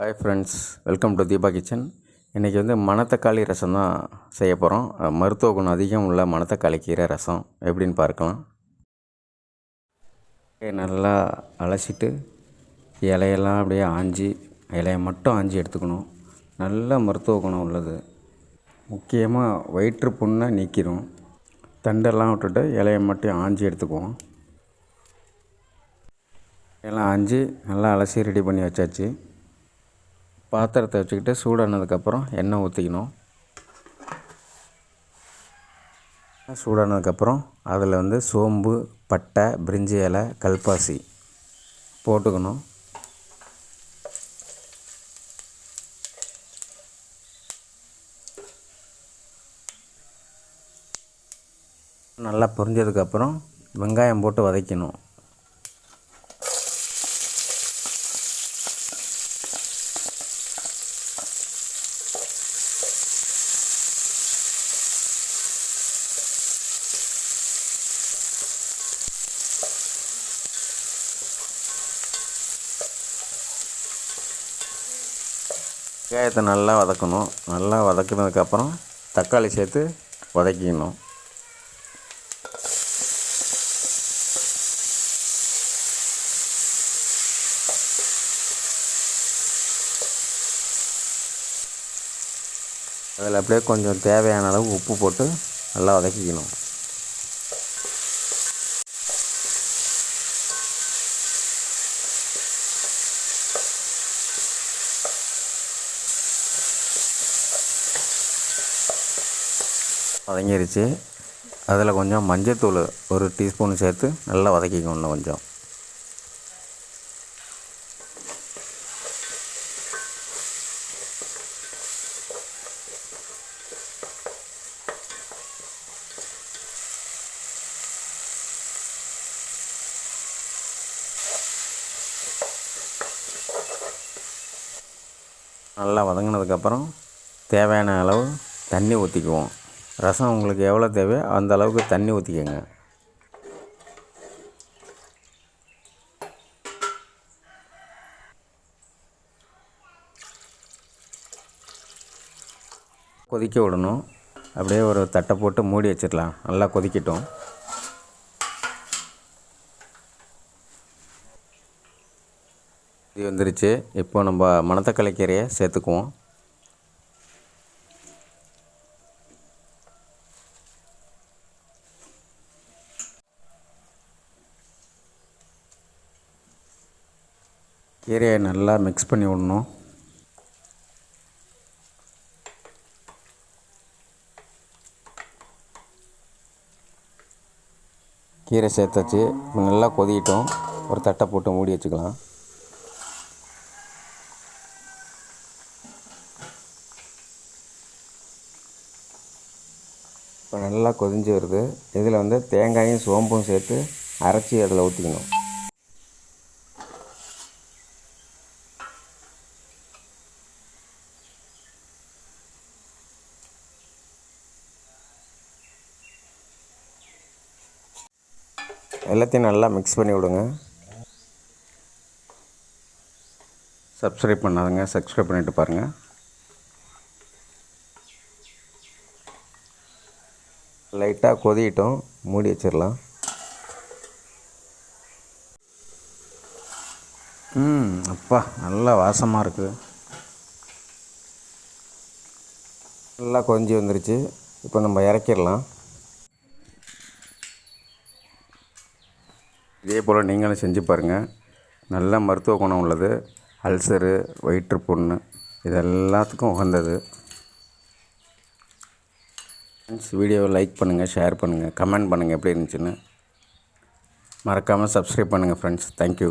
Hi friends welcome to Deepa kitchen இன்றைக்கி வந்து மணத்தக்காளி ரசம் தான் செய்ய போகிறோம் மருத்துவ குணம் அதிகம் உள்ள மணத்தக்காளி கீரை ரசம் எப்படின்னு பார்க்கலாம். நல்லா அலசிட்டு இலையெல்லாம் அப்படியே ஆஞ்சி இலையை மட்டும் ஆஞ்சி எடுத்துக்கணும். நல்ல மருத்துவ குணம் உள்ளது. முக்கியமாக வயிற்று புண்ணை நீக்கிடும் தண்டெல்லாம் விட்டுட்டு இலையை மட்டும் ஆஞ்சி எடுத்துக்குவோம். எல்லாம் ஆஞ்சி நல்லா அலசி ரெடி பண்ணி வச்சாச்சு. பாத்திரத்தை வச்சுக்கிட்டு சூடானதுக்கப்புறம் எண்ணெய் ஊற்றிக்கணும். சூடானதுக்கப்புறம் அதில் வந்து சோம்பு பட்டை பிரிஞ்சி இலை கல்பாசி போட்டுக்கணும். நல்லா பொரிஞ்சதுக்கப்புறம் வெங்காயம் போட்டு வதக்கணும். வெங்காயத்தை நல்லா வதக்கணும். நல்லா வதக்கினதுக்கப்புறம் தக்காளி சேர்த்து வதக்கிக்கணும் அதில் அப்படியே கொஞ்சம் தேவையான அளவு உப்பு போட்டு நல்லா வதக்கிக்கணும். வதங்கிருச்சு. அதில் கொஞ்சம் மஞ்சத்தூள் ஒரு டீஸ்பூன் சேர்த்து நல்லா வதக்கிக்கணும் கொஞ்சம். நல்லா வதங்கினதுக்கப்புறம் தேவையான அளவு தண்ணி ஊற்றிக்குவோம். ரசம் உங்களுக்கு எவ்வளோ தேவையோ அந்த அளவுக்கு தண்ணி ஊற்றிக்கோங்க. கொதிக்க விடணும். அப்படியே ஒரு தட்டை போட்டு மூடி வச்சிடலாம். நல்லா கொதிக்கட்டும். இது வந்துருச்சு. இப்போ நம்ம மணத்தக்காளி கீரையை சேர்த்துக்குவோம். கீரையை நல்லா மிக்ஸ் பண்ணி விடணும். கீரை சேர்த்தாச்சு. இப்போ நல்லா கொதிக்கிட்டோம். ஒரு தட்டை போட்டு மூடி வச்சுக்கலாம். இப்போ நல்லா கொதிஞ்சு வருது. இதில் வந்து தேங்காயும் சோம்பும் சேர்த்து அரைச்சி அதில் ஊற்றிக்கணும் எல்லாத்தையும் நல்லா மிக்ஸ் பண்ணி விடுங்க. சப்ஸ்கிரைப் பண்ணாதுங்க சப்ஸ்கிரைப் பண்ணிவிட்டு பாருங்கள் லைட்டாக கொதிட்டோம் மூடி வச்சிடலாம். ம் அப்பா நல்லா வாசமாக இருக்குது நல்லா கொஞ்சி வந்துருச்சு. இப்போ நம்ம இறக்கிடலாம். இதே போல் நீங்களும் செஞ்சு பாருங்கள் நல்ல மருத்துவ குணம் உள்ளது. அல்சரு வயிற்றுப்புண்ணு இது எல்லாத்துக்கும் உகந்தது. ஃப்ரெண்ட்ஸ் வீடியோவை லைக் பண்ணுங்கள் ஷேர் பண்ணுங்கள் கமெண்ட் பண்ணுங்கள் எப்படி இருந்துச்சுன்னு. மறக்காமல் சப்ஸ்கிரைப் பண்ணுங்கள் ஃப்ரெண்ட்ஸ் தேங்க்யூ